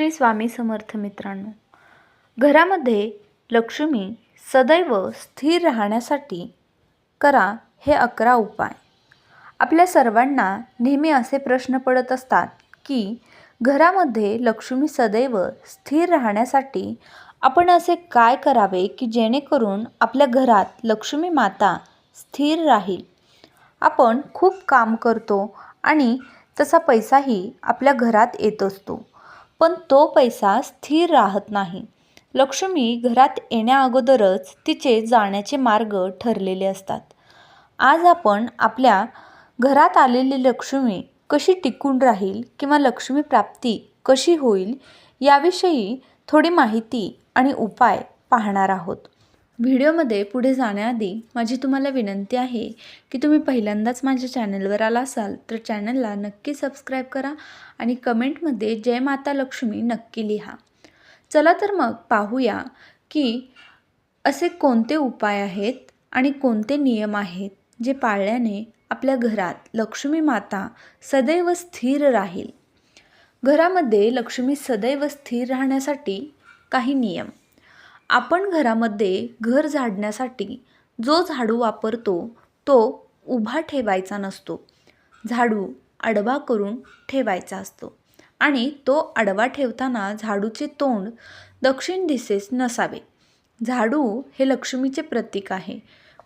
श्री स्वामी समर्थ मित्रांनो घरामध्ये लक्ष्मी सदैव स्थिर राहण्यासाठी करा हे अकरा उपाय. आपल्या सर्वांना नेहमी असे प्रश्न पडत असतात की घरामध्ये लक्ष्मी सदैव स्थिर राहण्यासाठी आपण असे काय करावे की जेणेकरून आपल्या घरात लक्ष्मी माता स्थिर राहील? आपण खूप काम करतो आणि तसा पैसाही आपल्या घरात येत असतो. पण तो पैसा स्थिर राहत नाही. लक्ष्मी घरात येण्याअगोदरच तिचे जाण्याचे मार्ग ठरलेले असतात. आज आपण आपल्या घरात आलेली लक्ष्मी कशी टिकून राहील किंवा लक्ष्मी प्राप्ती कशी होईल याविषयी थोडी माहिती आणि उपाय पाहणार आहोत. व्हिडिओमध्ये पुढे जाण्याआधी माझी तुम्हाला विनंती आहे की तुम्ही पहिल्यांदाच माझ्या चॅनलवर आला असाल तर चॅनलला नक्की सबस्क्राईब करा आणि कमेंटमध्ये जय माता लक्ष्मी नक्की लिहा. चला तर मग पाहूया की असे कोणते उपाय आहेत आणि कोणते नियम आहेत जे पाळल्याने आपल्या घरात लक्ष्मी माता सदैव स्थिर राहील. घरामध्ये लक्ष्मी सदैव स्थिर राहण्यासाठी काही नियम. आपण घरामध्ये घर झाडण्यासाठी जो झाडू वापरतो तो उभा ठेवायचा नसतो. झाडू आडवा करून ठेवायचा असतो आणि तो आडवा ठेवताना झाडूचे तोंड दक्षिण दिशेस नसावे. झाडू हे लक्ष्मीचे प्रतीक आहे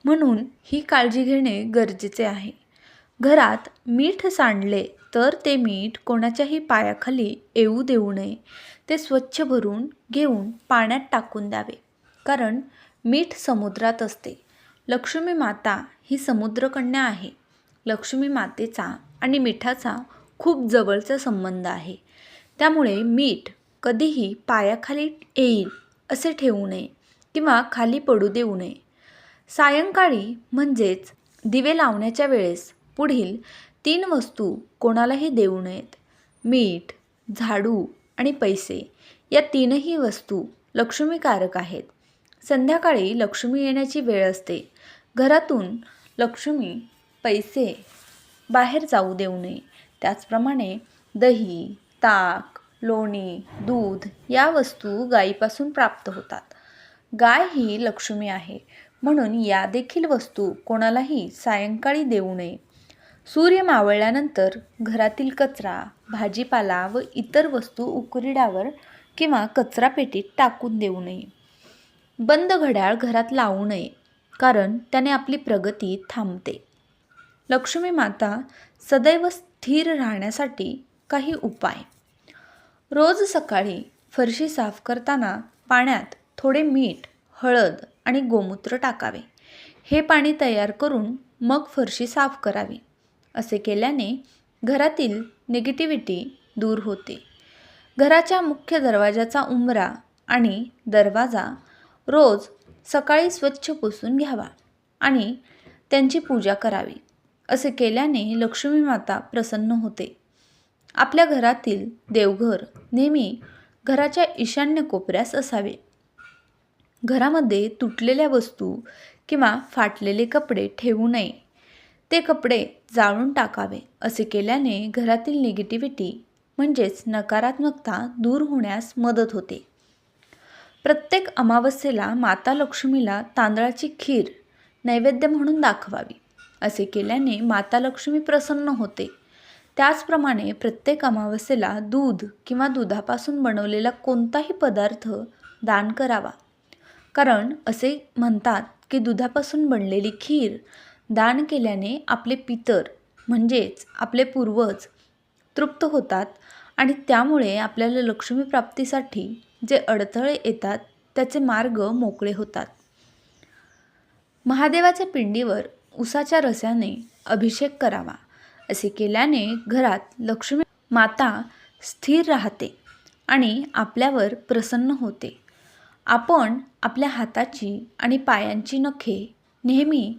म्हणून ही काळजी घेणे गरजेचे आहे. घरात मीठ सांडले तर ते मीठ कोणाच्याही पायाखाली येऊ देऊ नये. ते स्वच्छ भरून घेऊन पाण्यात टाकून द्यावे. कारण मीठ समुद्रात असते. लक्ष्मी माता ही समुद्रकन्या आहे. लक्ष्मी मातेचा आणि मिठाचा खूप जवळचा संबंध आहे. त्यामुळे मीठ कधीही पायाखाली येईल असे ठेवू नये किंवा खाली पडू देऊ नये. सायंकाळी म्हणजेच दिवे लावण्याच्या वेळेस पुढील तीन वस्तू कोणालाही देऊ नयेत. मीठ झाडू आणि पैसे या तीनही वस्तू लक्ष्मीकारक आहेत. संध्याकाळी लक्ष्मी येण्याची वेळ असते. घरातून लक्ष्मी पैसे बाहेर जाऊ देऊ नये. त्याचप्रमाणे दही ताक लोणी दूध या वस्तू गायीपासून प्राप्त होतात. गाय ही लक्ष्मी आहे. म्हणून या देखील वस्तू कोणालाही सायंकाळी देऊ नये. सूर्य मावळल्यानंतर घरातील कचरा भाजीपाला व इतर वस्तू उकरीडावर किंवा कचरापेटीत टाकून देऊ नये. बंद घड्याळ घरात लावू नये कारण त्याने आपली प्रगती थांबते. लक्ष्मी माता सदैव स्थिर राहण्यासाठी काही उपाय. रोज सकाळी फरशी साफ करताना पाण्यात थोडे मीठ हळद आणि गोमूत्र टाकावे. हे पाणी तयार करून मग फरशी साफ करावी. असे केल्याने घरातील निगेटिव्हिटी दूर होते. घराच्या मुख्य दरवाजाचा उंबरा आणि दरवाजा रोज सकाळी स्वच्छ पुसून घ्यावा आणि त्यांची पूजा करावी असे केल्याने लक्ष्मी माता प्रसन्न होते. आपल्या घरातील देवघर नेहमी घराच्या ईशान्य कोपऱ्यास असावे. घरामध्ये तुटलेल्या वस्तू किंवा फाटलेले कपडे ठेवू नये. ते कपडे जाळून टाकावे असे केल्याने घरातील निगेटिव्हिटी म्हणजेच नकारात्मकता दूर होण्यास मदत होते. प्रत्येक अमावस्येला माता लक्ष्मीला तांदळाची खीर नैवेद्य म्हणून दाखवावी असे केल्याने माता लक्ष्मी प्रसन्न होते. त्याचप्रमाणे प्रत्येक अमावस्येला दूध किंवा दुधापासून बनवलेला कोणताही पदार्थ दान करावा. कारण असे म्हणतात की दुधापासून बनलेली खीर दान केल्याने आपले पितर म्हणजेच आपले पूर्वज तृप्त होतात आणि त्यामुळे आपल्याला लक्ष्मी प्राप्तीसाठी जे अडथळे येतात त्याचे मार्ग मोकळे होतात. महादेवाच्या पिंडीवर उसाच्या रस्याने अभिषेक करावा असे केल्याने घरात लक्ष्मी माता स्थिर राहते आणि आपल्यावर प्रसन्न होते. आपण आपल्या हाताची आणि पायांची नखे नेहमी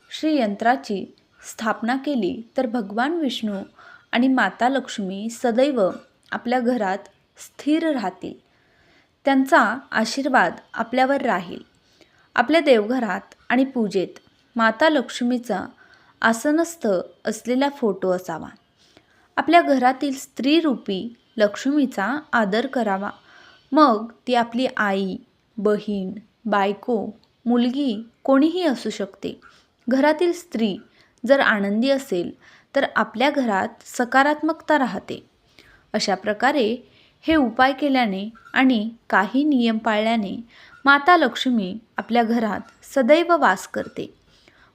श्रीयंत्राची स्थापना केली तर भगवान विष्णू आणि माता लक्ष्मी सदैव आपल्या घरात स्थिर राहतील. त्यांचा आशीर्वाद आपल्यावर राहील. आपल्या देवघरात आणि पूजेत माता लक्ष्मीचा आसनस्थ असलेला फोटो असावा. आपल्या घरातील स्त्रीरूपी लक्ष्मीचा आदर करावा. मग ती आपली आई बहीण बायको मुलगी कोणीही असू शकते. घरातील स्त्री जर आनंदी असेल तर आपल्या घरात सकारात्मकता राहते. अशा प्रकारे हे उपाय केल्याने आणि काही नियम पाळल्याने माता लक्ष्मी आपल्या घरात सदैव वास करते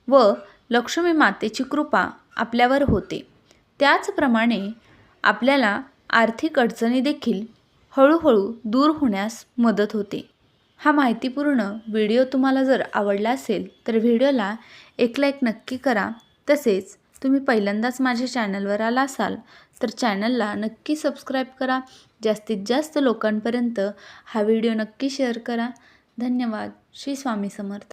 व लक्ष्मी मातेची कृपा आपल्यावर होते. त्याचप्रमाणे आपल्याला आर्थिक अडचणी देखील हळूहळू दूर होण्यास मदत होते. हा माहितीपूर्ण व्हिडिओ तुम्हाला जर आवडला असेल तर व्हिडिओला एक लाईक नक्की करा. तसेच तुम्ही पहिल्यांदाच माझ्या चॅनलवर आला असाल तर चॅनलला नक्की सबस्क्राईब करा. जास्तीत जास्त लोकांपर्यंत हा व्हिडिओ नक्की शेअर करा. धन्यवाद. श्री स्वामी समर्थ.